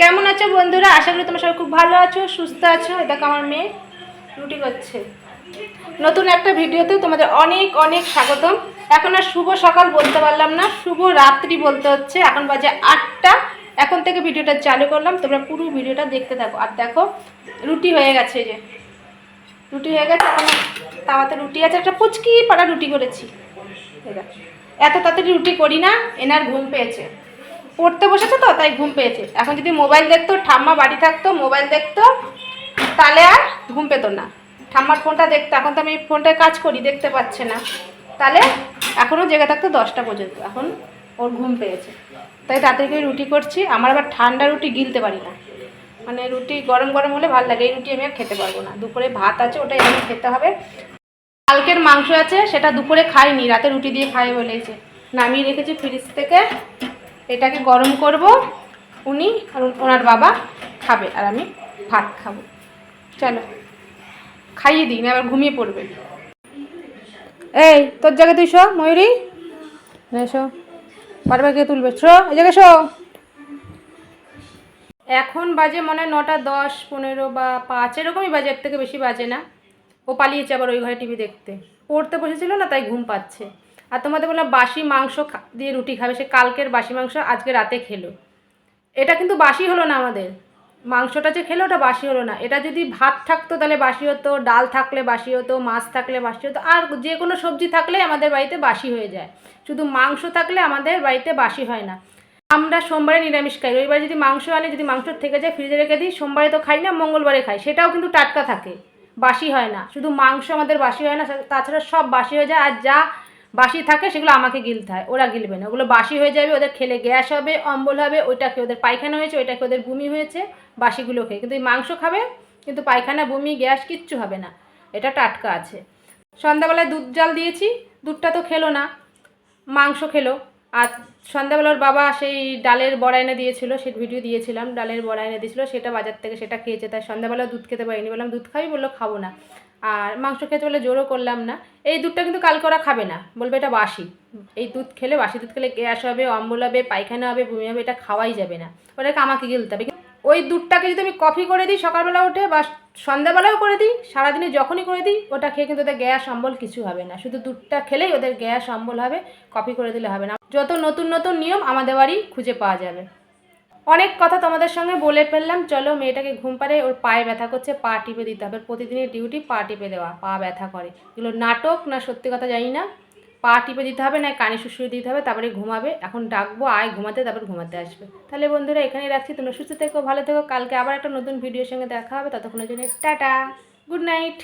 কেমন আছো বন্ধুরা? আশা করি তোমরা সবাই খুব ভালো আছো, সুস্থ আছো। দেখো আমার মেয়ে রুটি করছে। নতুন একটা ভিডিওতে তোমাদের অনেক অনেক স্বাগতম। এখন আর শুভ সকাল বলতে পারলাম না, শুভ রাত্রি বলতে হচ্ছে। এখন বাজে আটটা। এখন থেকে ভিডিওটা চালু করলাম, তোমরা পুরো ভিডিওটা দেখতে থাকো। আর দেখো, রুটি হয়ে গেছে যে। রুটি হয়ে গেছে, এখন তাওয়াতে রুটি আছে। একটা পুচকি পাড়া রুটি করেছি। এত তাড়াতাড়ি রুটি করি না, এনার ঘুম পেয়েছে। পড়তে বসেছে তো, তাই ঘুম পেয়েছে। এখন যদি মোবাইল দেখতো, ঠাম্মা বাড়ি থাকতো, মোবাইল দেখতো, তাহলে আর ঘুম পেতো না। ঠাম্মার ফোনটা দেখতো, এখন তো আমি ফোনটায় কাজ করি, দেখতে পাচ্ছে না। তাহলে এখনও জেগে থাকতো দশটা পর্যন্ত, এখন ওর ঘুম পেয়েছে। তাই তাড়াতাড়ি করে রুটি করছি, আমার আবার ঠান্ডা রুটি গিলতে পারি না। মানে রুটি গরম গরম হলে ভালো লাগে, এই রুটি আমি আর খেতে পারব না। দুপুরে ভাত আছে, ওটাই আমি খেতে হবে। কালকের মাংস আছে, সেটা দুপুরে খাইনি, রাতে রুটি দিয়ে খাই বলেছে। নামিয়ে রেখেছি ফ্রিজ থেকে। এটাকে গরম করব, উনি ওনার বাবা খাবে আর আমি ভাত খাব। চলো, খাইয়ে দিই, না আবার ঘুমিয়ে পড়বে। এই, তোর জায়গায় তুই শো, ময়ূরী। না, শো। বারবার কে তুলবে। শো, এই জায়গায় শো। এখন বাজে মনে হয় নটা দশ, পনেরো বা পাঁচ, এরকমই বাজে, এর থেকে বেশি বাজে না। ও পালিয়েছে আবার ওই ঘরে টিভি দেখতে। পড়তে বসেছিল না, তাই ঘুম পাচ্ছে। আর তোমাদের বললাম বাসি মাংস দিয়ে রুটি খাবে, সে কালকের বাসি মাংস আজকে রাতে খেলো। এটা কিন্তু বাসি হলো না আমাদের। মাংসটা যে খেলো ওটা বাসি হলো না। এটা যদি ভাত থাকতো তাহলে বাসি হতো, ডাল থাকলে বাসি হতো, মাছ থাকলে বাসি হতো, আর যে কোনো সবজি থাকলে আমাদের বাড়িতে বাসি হয়ে যায়। শুধু মাংস থাকলে আমাদের বাড়িতে বাসি হয় না। আমরা সোমবারে নিরামিষ খাই। রবিবারে যদি মাংস আনি, যদি মাংস থেকে যায় ফ্রিজে রেখে দিই, সোমবারে তো খাই না, মঙ্গলবারে খাই। সেটাও কিন্তু টাটকা থাকে। বাসি হয় না। শুধু মাংস আমাদের বাসি হয় না, তাছাড়া সব বাসি হয়ে যায়। আর যা বাসি থাকে, সেগুলো আমাকে গিলতে হয়, ওরা গিলবে না। ওগুলো বাসি হয়ে যাবে, ওদের খেলে গ্যাস হবে, অম্বল হবে ওইটা খেয়ে ওদের পায়খানা হয়েছে ওইটা ওদের বমি হয়েছে, বাসিগুলো খেয়ে। কিন্তু এই মাংস খাবে, কিন্তু পায়খানা, বমি, গ্যাস কিচ্ছু হবে না। এটা টাটকা আছে। সন্ধ্যাবেলায় দুধ জাল দিয়েছি, দুধটা তো খেলো না, মাংস খেলো। আর সন্ধ্যাবেলার বাবা সেই ডালের বড়া এনে দিয়েছিল সেই ভিডিও দিয়েছিলাম, ডালের বড়া এনে দিয়েছিল, সেটা বাজার থেকে সেটা খেয়েছে, তাই সন্ধ্যাবেলা দুধ খেতে পারিনি, বললাম, দুধ খাবি? বলল, খাব না। আর মাংস খেতে বলে জোরও করলাম না। এই দুধটা কিন্তু কালকে ওরা খাবে না। বলবে এটা বাসি। এই দুধ খেলে, বাসি দুধ খেলে গ্যাস হবে অম্বল হবে, পায়খানা হবে, বমি হবে, এটা খাওয়াই যাবে না। ওটাকে আমাকে গিলতে হবে। ওই দুধটাকে যদি আমি কফি করে দিই সকালবেলা উঠে বা সন্ধ্যাবেলাও করে দিই, সারাদিনে যখনই করে দিই, ওটা খেয়ে কিন্তু ওদের গ্যাস অম্বল কিছু হবে না। শুধু দুধটা খেলেই ওদের গ্যাস অম্বল হবে, কফি করে দিলে হবে না। যত নতুন নতুন নিয়ম আমাদের বাড়ি খুঁজে পাওয়া যাবে। অনেক কথা তোমাদের সঙ্গে বলে ফেললাম। চলো, মেয়েটাকে ঘুম পাড়ে ওর পায়ে ব্যথা করছে, পা টিপে দিতে হবে। প্রতিদিনের ডিউটি পা টিপে দেওয়া, পা ব্যথা করে। এগুলো নাটক না সত্যি কথা জানি না। পা টিপে দিতে হবে, না কানে শুশুরে দিতে হবে, তারপরে ঘুমাবে। এখন ডাকবো, আয় ঘুমাতে, তারপর ঘুমাতে আসবে। তাহলে বন্ধুরা, এখানেই রাখছি। তোমরা সুস্থ থেকো, ভালো থেকো। কালকে আবার একটা নতুন ভিডিওর সঙ্গে দেখা হবে। ততক্ষণের জন্য টাটা, গুড নাইট।